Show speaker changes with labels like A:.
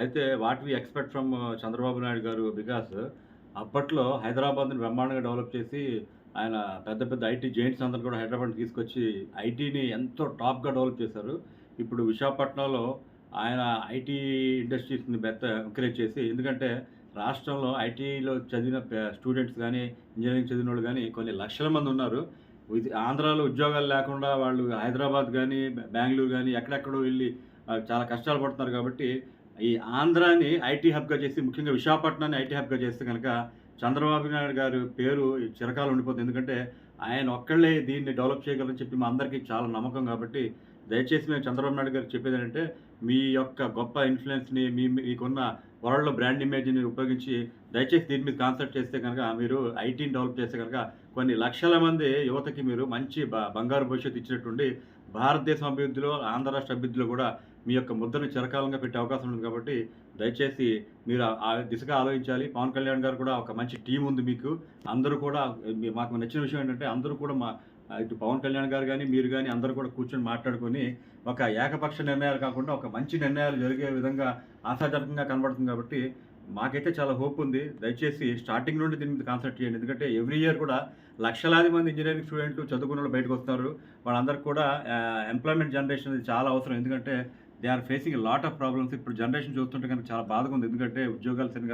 A: అయితే what we expect from Chandrababu Naidu garu because అప్పట్లో హైదరాబాద్‌ని బ్రహ్మాండంగా డెవలప్ చేసి, ఆయన పెద్ద పెద్ద ఐటీ జాయింట్స్ అందరూ కూడా హైదరాబాద్ తీసుకొచ్చి ఐటీని ఎంతో టాప్‌గా డెవలప్ చేశారు. ఇప్పుడు విశాఖపట్నంలో ఆయన ఐటీ ఇండస్ట్రీస్‌ని పెద్ద ఎంకరేజ్ చేసి ఎందుకంటే రాష్ట్రంలో ఐటీలో చదివిన స్టూడెంట్స్ కానీ ఇంజనీరింగ్ చదివిన వాళ్ళు కానీ కొన్ని లక్షల మంది ఉన్నారు. ఆంధ్రాలో ఉద్యోగాలు లేకుండా వాళ్ళు హైదరాబాద్ కానీ బెంగళూరు కానీ ఎక్కడెక్కడో వెళ్ళి చాలా కష్టాలు పడుతున్నారు కాబట్టి, ఈ ఆంధ్రాని ఐటీ హబ్‌గా చేసి ముఖ్యంగా విశాఖపట్నాన్ని ఐటీ హబ్‌గా చేస్తే కనుక చంద్రబాబు నాయుడు గారి పేరు చిరకాలు ఉండిపోతుంది. ఎందుకంటే ఆయన ఒక్కళ్ళే దీన్ని డెవలప్ చేయగలరని చెప్పి మా అందరికీ చాలా నమ్మకం కాబట్టి, దయచేసి మేము చంద్రబాబు నాయుడు గారికి చెప్పేదేంటంటే, మీ యొక్క గొప్ప ఇన్ఫ్లుయెన్స్ని మీ మీకున్న వరల్డ్‌లో బ్రాండ్ ఇమేజ్‌ని ఉపయోగించి దయచేసి దీని మీద కాన్సంట్రేట్ చేస్తే కనుక మీరు ఐటీని డెవలప్ చేస్తే గనక కొన్ని లక్షల మంది యువతకి మీరు మంచి బ బంగారు భవిష్యత్తు ఇచ్చినట్టుండి, భారతదేశం అభివృద్ధిలో, ఆంధ్ర రాష్ట్ర అభివృద్ధిలో కూడా మీ యొక్క ముద్రను చిరకాలంగా పెట్టే అవకాశం ఉంది కాబట్టి, దయచేసి మీరు ఆ దిశగా ఆలోచించాలి. పవన్ కళ్యాణ్ గారు కూడా ఒక మంచి టీం ఉంది మీకు. అందరూ కూడా మాకు నచ్చిన విషయం ఏంటంటే అందరూ కూడా మా ఇటు పవన్ కళ్యాణ్ గారు కానీ మీరు కానీ అందరూ కూడా కూర్చొని మాట్లాడుకొని, ఒక ఏకపక్ష నిర్ణయాలు కాకుండా ఒక మంచి నిర్ణయాలు జరిగే విధంగా ఆశాజనకంగా కనబడుతుంది కాబట్టి, మాకైతే చాలా హోప్ ఉంది. దయచేసి స్టార్టింగ్ నుండి దీని మీద కాన్సంట్రేట్ చేయండి. ఎందుకంటే ఎవ్రీ ఇయర్ కూడా లక్షలాది మంది ఇంజనీరింగ్ స్టూడెంట్లు చదువుకున్న వాళ్ళు బయటకు వస్తున్నారు వాళ్ళందరూ కూడా ఎంప్లాయ్‌మెంట్ జనరేషన్ అనేది చాలా అవసరం. ఎందుకంటే they are facing lot of problems. ఇప్పుడు జనరేషన్ చూస్తుంటే కనుక చాలా బాధగా ఉంది. ఎందుకంటే ఉద్యోగాలు సరిగ్గా